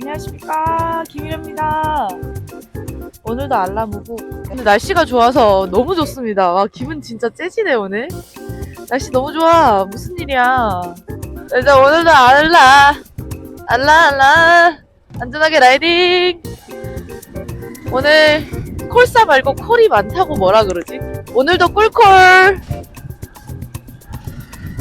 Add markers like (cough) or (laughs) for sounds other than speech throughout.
안녕하십니까 김일입니다. 오늘도 알람 오고 근데 날씨가 좋아서 너무 좋습니다. 와 기분 진짜 째지네 오늘. 날씨 너무 좋아. 무슨 일이야? 일단 오늘도 알라 알라 알라 안전하게 라이딩. 오늘 콜사 말고 콜이 많다고 뭐라 그러지? 오늘도 꿀콜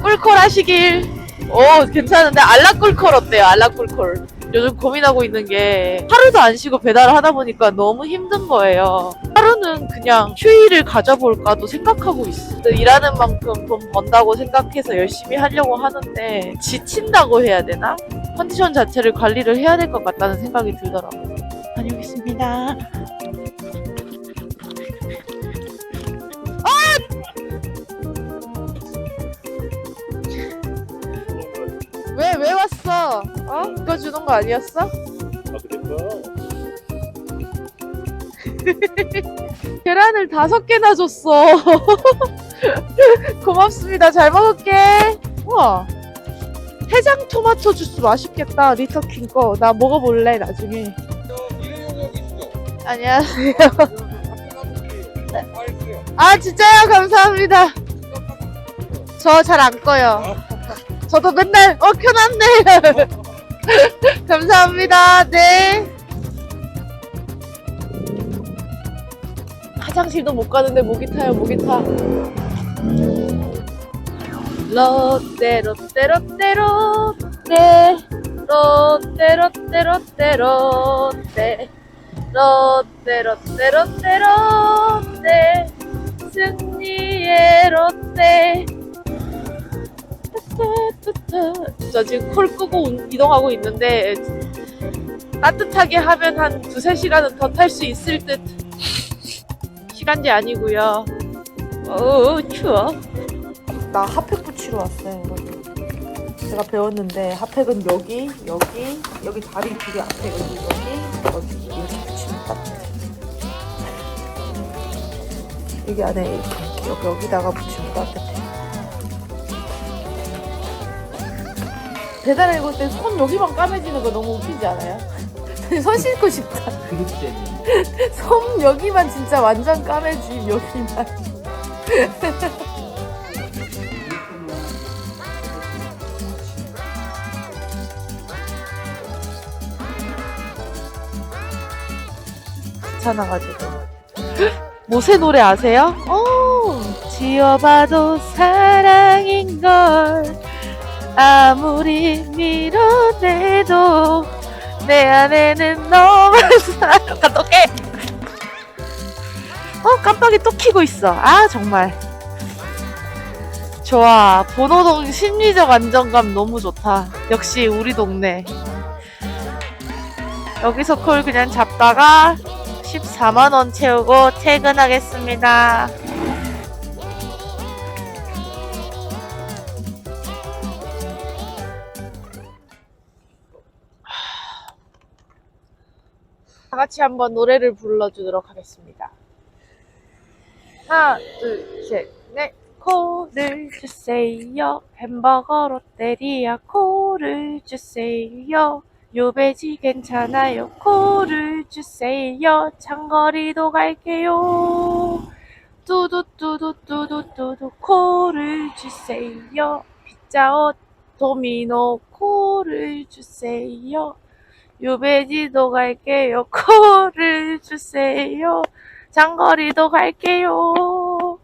꿀콜 하시길. 오 괜찮은데 알라 꿀콜 어때요? 알라 꿀콜. 요즘 고민하고 있는 게 하루도 안 쉬고 배달을 하다 보니까 너무 힘든 거예요. 하루는 그냥 휴일을 가져볼까도 생각하고 있어. 일하는 만큼 돈 번다고 생각해서 열심히 하려고 하는데 지친다고 해야 되나? 컨디션 자체를 관리를 해야 될 것 같다는 생각이 들더라고요. 다녀오겠습니다. 왜, 왜 왔어? 어? 이거 주는 거 아니었어? 아 그랬어? (laughs) 계란을 다섯 개나 줬어. (laughs) 고맙습니다. 잘 먹을게. 우와. 해장 토마토 주스 맛있겠다. 리터킹 거. 나 먹어볼래, 나중에. 안녕하세요. (laughs) 아, 진짜요? 감사합니다. 저 잘 안 꺼요. 저도 맨날, 어, 켜놨네. 감사합니다. 네. 화장실도 못 가는데 목이 타요, 목이 타. 롯데, 롯데, 롯데, 롯데. 롯데, 롯데, 롯데, 롯데. 롯데, 롯데, 롯데, 롯데. 저 지금 콜 끄고 운- 이동하고 있는데 따뜻하게 하면 한 두세 시간은 더 탈 수 있을 듯. 시간제 아니고요. 어우 추워. 나 핫팩 붙이러 왔어요 여러분. 제가 배웠는데 핫팩은 여기 여기 여기 다리 두 개 앞에 여기 여기 여기 이렇게 붙이면 따뜻해 여기 안에 이렇게 여기 여기다가 붙이면 따뜻해 배달 읽을 때손 여기만 까매지는 거 너무 웃기지 않아요? (laughs) 손 씻고 싶다. (laughs) 손 여기만 진짜 완전 까매짐 여기만. 귀찮아가지고. (gasps) 모세 노래 아세요? 어, 지어봐도 사랑인걸. 아무리 밀어내도 내 안에는 너만 사랑 깜빡해. 어 깜빡이 또 키고 있어. 아 정말. 좋아. 번호동 심리적 안정감 너무 좋다. 역시 우리 동네. 여기서 콜 그냥 잡다가 14만원 채우고 퇴근하겠습니다 같이 한번 노래를 불러주도록 하겠습니다. 하나, 둘, 셋, 넷. 코를 주세요. 햄버거 롯데리아 코를 주세요. 요배지 괜찮아요. 코를 주세요. 장거리도 갈게요. 뚜두뚜두뚜두뚜두 코를 주세요. 피자헛 도미노 코를 주세요. 유배지도 갈게요. (laughs) 코를 주세요. 장거리도 갈게요.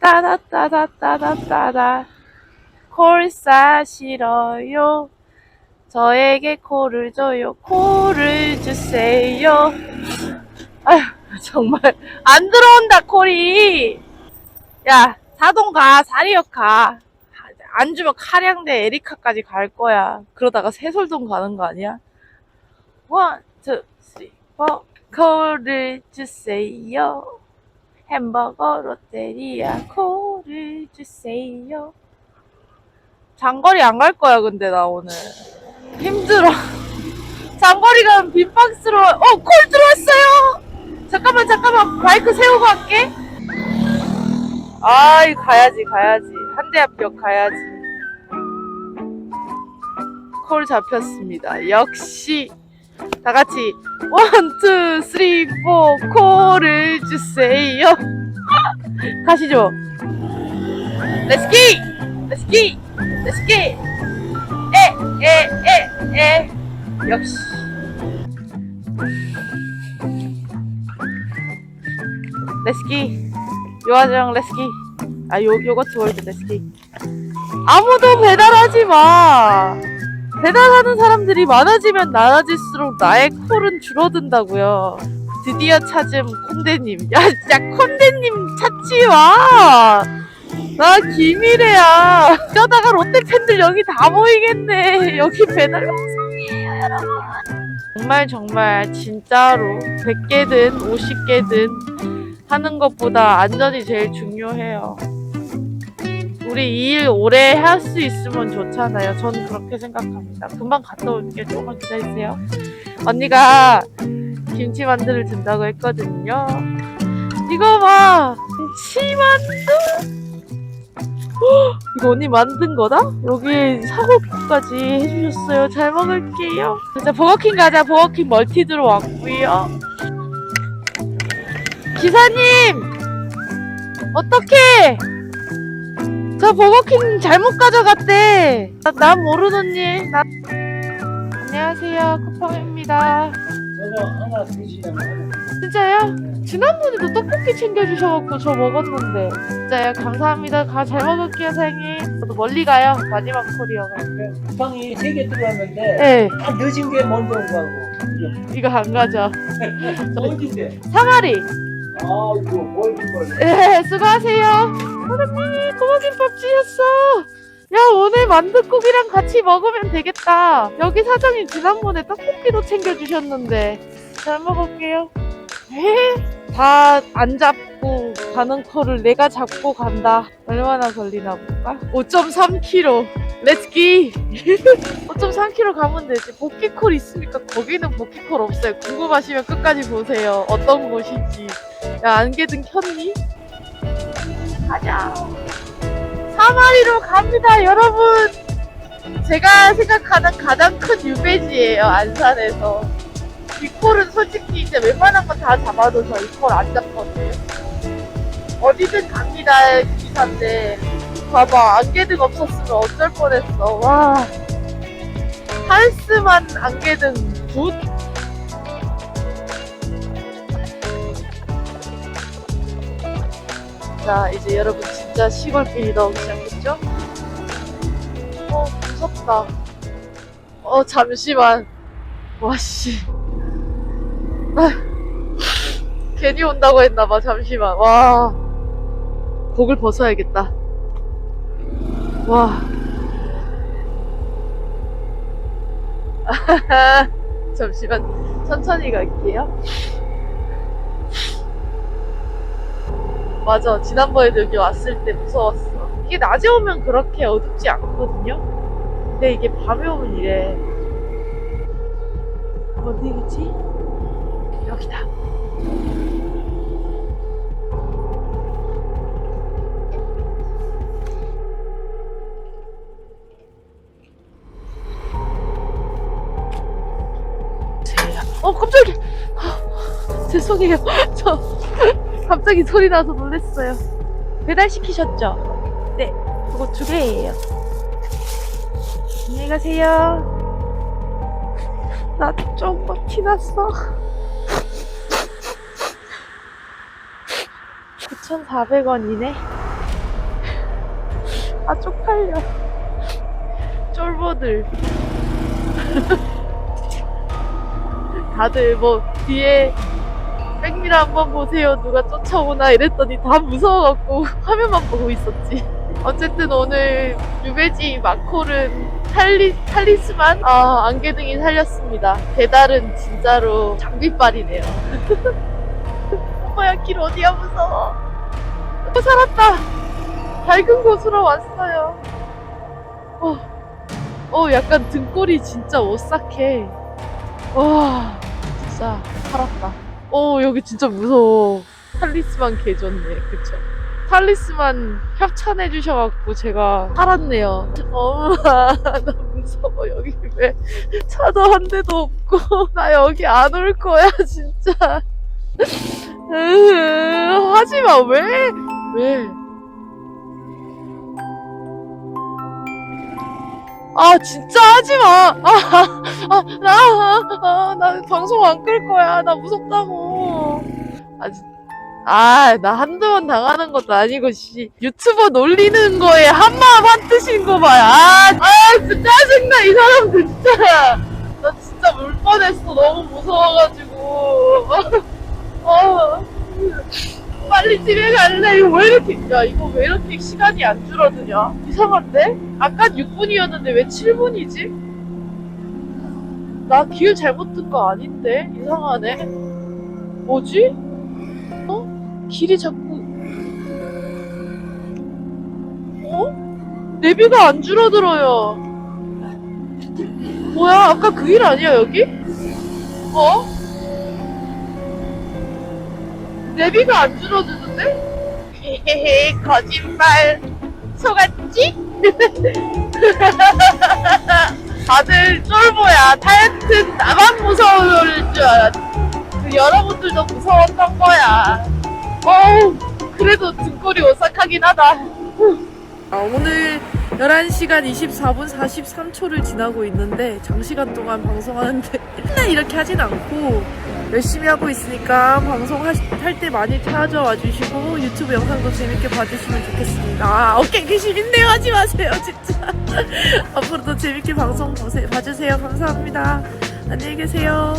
따다따다따다따다. 콜사 싫어요. 저에게 코를 줘요. 코를 주세요. 아휴, 정말. 안 들어온다, 콜이. 야, 사동 가, 사리역 가. 안 주면 카량대 에리카까지 갈 거야. 그러다가 세솔동 가는 거 아니야? 원, 투, 쓰리, 포. 코를 주세요. 햄버거 롯데리아 코를 주세요. 장거리 안 갈 거야, 근데 나 오늘. 힘들어. (laughs) 장거리 가면 빈박스로, 어, 콜 들어왔어요! 잠깐만, 잠깐만. 마이크 세우고 할게. 아이, 가야지, 가야지. 한대앞역 가야지. 콜 잡혔습니다. 역시 다 같이 원, 투, 쓰리, 포 콜을 주세요. (laughs) 가시죠. Let's go! Let's go! Let's go! 에, 에, 에, 에. 역시. Let's go. 요아정 Let's go. 아, 요, 요거트 월드 Let's go. 아무도 배달하지 마. 배달하는 사람들이 많아지면 많아질수록 나의 콜은 줄어든다고요. 드디어 찾은 콘대님. 야, 야, 콘대님 찾지 마. 나 김이래야. 이러다가 롯데 팬들 여기 다 모이겠네. 여기 배달 방송이에요, 여러분. 정말 정말 진짜로 100개든 50개든 하는 것보다 안전이 제일 중요해요. 우리 이 일 오래 할 수 있으면 좋잖아요. 저는 그렇게 생각합니다. 금방 갔다 올게 조금만 기다리세요. 언니가 김치 만두를 준다고 했거든요. 이거 봐! 김치 만두! 헉, 이거 언니 만든 거다? 여기 사골국까지 해주셨어요. 잘 먹을게요. 자, 버거킹 가자. 버거킹 멀티 들어왔고요. 기사님! 어떡해! 저 버거킹 잘못 가져갔대. 나, 난 모르는 일. 나... 안녕하세요. 쿠팡입니다. 저거 하나 드시려면 하나. 진짜요? 지난번에도 떡볶이 챙겨주셔갖고 저 먹었는데. 진짜요? 감사합니다. 가, 잘 먹을게요, 사장님. 저도 멀리 가요. 마지막 콜이어가지고. 쿠팡이 세 개 들어왔는데 네, 다 늦은 게 먼저 온 거고. 이거 안 가죠. (laughs) 어딘데? 상아리. 아뭘 걸? 네, 수고하세요. 사장님이 고마김밥 주셨어. 야, 오늘 만둣국이랑 같이 먹으면 되겠다. 여기 사장님 지난번에 떡볶이도 챙겨주셨는데. 잘 먹을게요. 에? 다안 잡고 가는 코를 내가 잡고 간다. 얼마나 걸리나 볼까? 5.3km. 렛츠기! 5.3km (laughs) 가면 되지. 복귀콜 있으니까 거기는 복귀콜 없어요. 궁금하시면 끝까지 보세요. 어떤 곳인지. 야, 안개등 켰니? 가자. 사마리로 갑니다, 여러분. 제가 생각하는 가장 큰 유배지예요, 안산에서. 이 콜은 솔직히 이제 웬만한 건 다 잡아도 저 이콜 안 잡거든요. 어디든 갑니다, 기사인데. 봐봐, 안개등 없었으면 어쩔 뻔했어. 와. 할스만 안개등 굿? 자, 이제 여러분 진짜 시골길이 나오기 시작했죠? 어, 무섭다. 어, 잠시만. 와, 씨. 아, 괜히 온다고 했나봐, 잠시만. 와. 곡을 벗어야겠다. 와. (laughs) 잠시만. 천천히 갈게요. 맞아. 지난번에도 여기 왔을 때 무서웠어. 이게 낮에 오면 그렇게 어둡지 않거든요? 근데 이게 밤에 오면 이래. 어디겠지? 여기다. 죄송해요. 저 갑자기 소리 나서 놀랐어요. 배달 시키셨죠? 네, 그거 두 개예요. 안녕히 가세요. 나 조금 티났어. 9,400원이네. 아, 쪽팔려. 쫄보들. (laughs) 다들 뭐, 뒤에 백미라 한번 보세요. 누가 쫓아오나 이랬더니 다 무서워갖고 (laughs) 화면만 보고 있었지. 어쨌든 오늘 유배지 마콜은 탈리, 탈리스만 아, 안개등이 살렸습니다. 배달은 진짜로 장비빨이네요. (laughs) 엄마야 길 어디야 무서워. 어, 살았다. 밝은 곳으로 왔어요. 어, 어 약간 등골이 진짜 오싹해. 와 진짜 살았다. 어 여기 진짜 무서워. 탈리스만 개 좋네. 그쵸? 탈리스만 협찬해 주셔갖고 제가 살았네요. 엄마 나 무서워 여기 왜 차도 한 대도 없고 (laughs) 나 여기 안 올 거야 진짜 으, 하지마 왜? 왜? 아 진짜 하지마 아나 아, 아, 나 방송 안 끌 거야 나 무섭다고 아 진- 아, 나 한두 번 당하는 것도 아니고, 씨. 유튜버 놀리는 거에 한마음 한뜻인 거 봐요. 아, 아, 짜증나, 이 사람 진짜. 나 진짜 물 뻔했어. 너무 무서워가지고. 어, 빨리 집에 갈래. 이거 왜 이렇게, 야, 이거 왜 이렇게 시간이 안 줄어드냐? 이상한데? 아까 6분이었는데 왜 7분이지? 나 길 잘못 든 거 아닌데? 이상하네. 뭐지? 어? 길이 자꾸 어? 내비가 안 줄어들어요. 뭐야? 아까 그길 아니야 여기? 어? 내비가 안 줄어드는데? 헤헤헤 거짓말. 속았지? (laughs) 다들 쫄보야. 하여튼 나만 무서울 줄 알았지. 그 여러분들도 무서웠던 거야. 어우 그래도 등골이 오싹하긴 하다. 아, 오늘 11시간 24분 43초를 지나고 있는데 장시간 동안 방송하는데 (laughs) 맨날 이렇게 하진 않고 열심히 하고 있으니까 방송할 때 많이 찾아와 주시고 유튜브 영상도 재밌게 봐주시면 좋겠습니다. 아, 어깨 귀신인데요. 하지 마세요 진짜. (laughs) 앞으로도 재밌게 방송 보세, 봐주세요. 감사합니다. 안녕히 계세요